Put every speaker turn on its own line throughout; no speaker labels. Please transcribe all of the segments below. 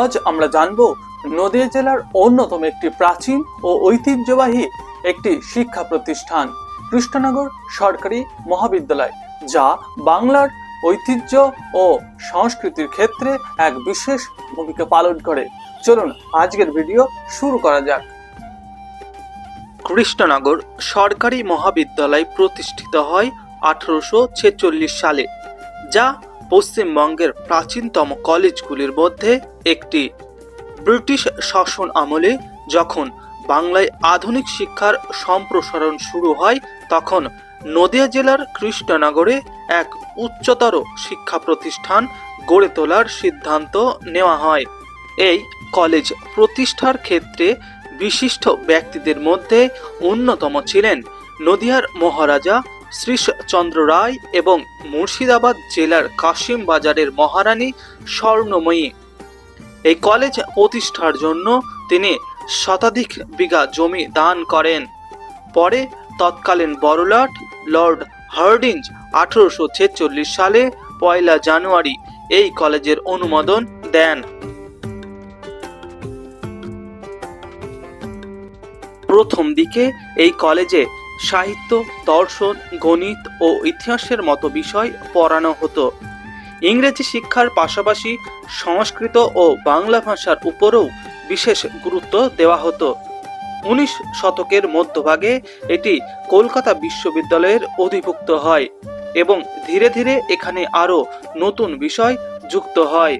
আজ আমরা জানব নদিয়া জেলার অন্যতম একটি প্রাচীন ও ঐতিহ্যবাহী একটি শিক্ষা প্রতিষ্ঠান, কৃষ্ণনগর সরকারি মহাবিদ্যালয়, যা বাংলার ঐতিহ্য ও সংস্কৃতির ক্ষেত্রে এক বিশেষ ভূমিকা পালন করে। চলুন আজকের ভিডিও শুরু করা যাক।
কৃষ্ণনগর সরকারি মহাবিদ্যালয় প্রতিষ্ঠিত হয় আঠারোশো ছেচল্লিশ সালে, যা পশ্চিমবঙ্গের প্রাচীনতম কলেজগুলির মধ্যে একটি। ব্রিটিশ শাসন আমলে যখন বাংলায় আধুনিক শিক্ষার সম্প্রসারণ শুরু হয়, তখন নদিয়া জেলার কৃষ্ণনগরে এক উচ্চতর শিক্ষা প্রতিষ্ঠান গড়ে তোলার সিদ্ধান্ত নেওয়া হয়। এই কলেজ প্রতিষ্ঠার ক্ষেত্রে বিশিষ্ট ব্যক্তিদের মধ্যে অন্যতম ছিলেন নদিয়ার মহারাজা শ্রীশচন্দ্র রায় এবং মুর্শিদাবাদ জেলার কাশিম বাজারের মহারানী স্বর্ণময়ী। এই কলেজ প্রতিষ্ঠার জন্য তিনি শতাধিক বিঘা জমি দান করেন। পরে তৎকালীন বড়লাট লর্ড হার্ডিঞ্জ আঠারোশো ছেচল্লিশ সালে পয়লা জানুয়ারি এই কলেজের অনুমোদন দেন। প্রথম দিকে এই কলেজে সাহিত্য, দর্শন, গণিত ও ইতিহাসের মতো বিষয় পড়ানো হতো। ইংরেজি শিক্ষার পাশাপাশি সংস্কৃত ও বাংলা ভাষার উপরেও বিশেষ গুরুত্ব দেওয়া হতো। উনিশ শতকের মধ্যভাগে এটি কলকাতা বিশ্ববিদ্যালয়ের অধিভুক্ত হয় এবং ধীরে ধীরে এখানে আরও নতুন বিষয় যুক্ত হয়।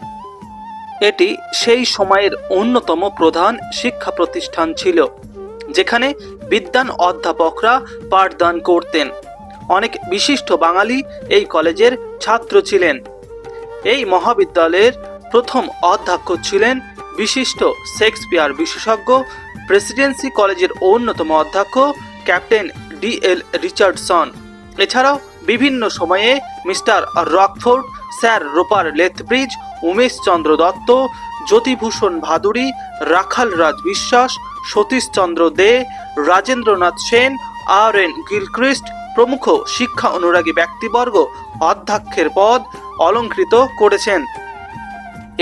এটি সেই সময়ের অন্যতম প্রধান শিক্ষা প্রতিষ্ঠান ছিল। যেখানে বিদ্যান অধ্যাপকরা পাঠদান করতেন। অনেক বিশিষ্ট বাঙালি এই কলেজের ছাত্র ছিলেন। এই মহাবিদ্যালয়ের প্রথম অধ্যক্ষ ছিলেন বিশিষ্ট শেক্সপিয়ার বিশেষজ্ঞ, প্রেসিডেন্সি কলেজের অন্যতম অধ্যক্ষ, ক্যাপ্টেন ডি এল রিচার্ডসন। এছাড়াও বিভিন্ন সময়ে mister Rockford, sir Roper Lethbridge Umesh Chandra Dutta Jyotibhushan Bhaduri, Rakhal Raj Biswas Satishchandra De, Rajendranath Sen, R N Gilchrist প্রমুখ শিক্ষা অনুরাগী ব্যক্তিবর্গ অধ্যক্ষের পদ অলঙ্কৃত করেছেন।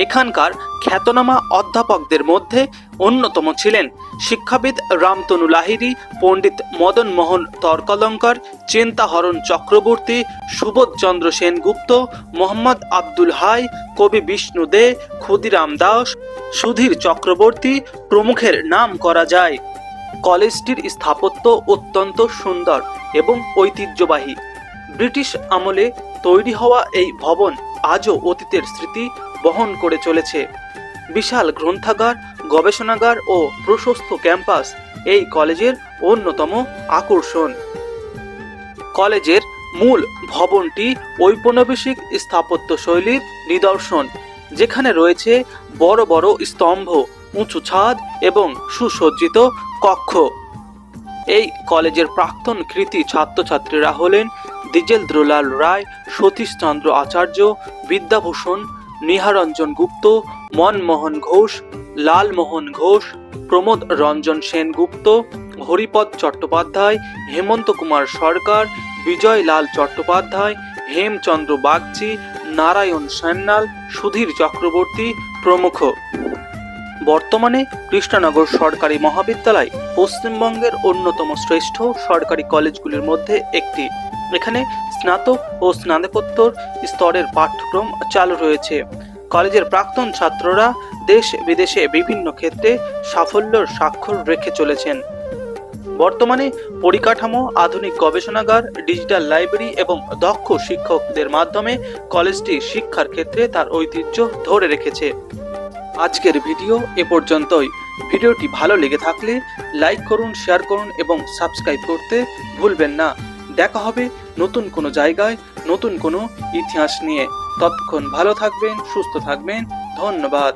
এখানকার খ্যাতনামা অধ্যাপকদের মধ্যে অন্যতম ছিলেন শিক্ষাবিদ রামতনু লাহিড়ী, পণ্ডিত মদন মোহন তর্কলঙ্কর, চিন্তাহরণ চক্রবর্তী সুবোধচন্দ্র সেনগুপ্ত, মোহাম্মদ আব্দুল হাই, কবি বিষ্ণু দে, ক্ষুদিরাম দাস, সুধীর চক্রবর্তী প্রমুখের নাম করা যায়। কলেজটির স্থাপত্য অত্যন্ত সুন্দর এবং ঐতিহ্যবাহী। ব্রিটিশ আমলে তৈরি হওয়া এই ভবন আজও অতীতের স্মৃতি বহন করে চলেছে। বিশাল গ্রন্থাগার গবেষণাগার ও প্রশস্ত ক্যাম্পাস এই কলেজের অন্যতম আকর্ষণ। কলেজের মূল ভবনটি ঔপনিবেশিক স্থাপত্য শৈলীর নিদর্শন, যেখানে রয়েছে বড় বড় স্তম্ভ, উঁচু ছাদ এবং সুসজ্জিত কক্ষ। এই কলেজের প্রাক্তন কৃতি ছাত্রছাত্রীরা হলেন দ্বিজেন্দ্রলাল রায়, সতীশচন্দ্র আচার্য, বিদ্যাভূষণ নিহারঞ্জন গুপ্ত, মনমোহন ঘোষ, লালমোহন ঘোষ, প্রমোদ রঞ্জন সেনগুপ্ত হরিপদ চট্টোপাধ্যায়, হেমন্ত কুমার সরকার, বিজয় লাল চট্টোপাধ্যায়, হেমচন্দ্র বাগচি, নারায়ণ সান্যাল সুধীর চক্রবর্তী প্রমুখ। বর্তমানে কৃষ্ণনগর সরকারি মহাবিদ্যালয় পশ্চিমবঙ্গের অন্যতম শ্রেষ্ঠ সরকারি কলেজগুলির মধ্যে একটি। এখানে স্নাতক ও স্নাতকোত্তর স্তরের পাঠ্যক্রম চালু রয়েছে। কলেজের প্রাক্তন ছাত্ররা দেশ বিদেশে বিভিন্ন ক্ষেত্রে সাফল্যের স্বাক্ষর রেখে চলেছেন। বর্তমানে পরিকাঠামো, আধুনিক গবেষণাগার, ডিজিটাল লাইব্রেরি এবং দক্ষ শিক্ষকদের মাধ্যমে কলেজটি শিক্ষার ক্ষেত্রে তার ঐতিহ্য ধরে রেখেছে। আজকের ভিডিও এ পর্যন্তই। ভিডিওটি ভালো লেগে থাকলে লাইক করুন, শেয়ার করুন এবং সাবস্ক্রাইব করতে ভুলবেন না। দেখা হবে নতুন কোনো জায়গায়, নতুন কোনো ইতিহাস নিয়ে। ততক্ষণ ভালো থাকবেন, সুস্থ থাকবেন। ধন্যবাদ।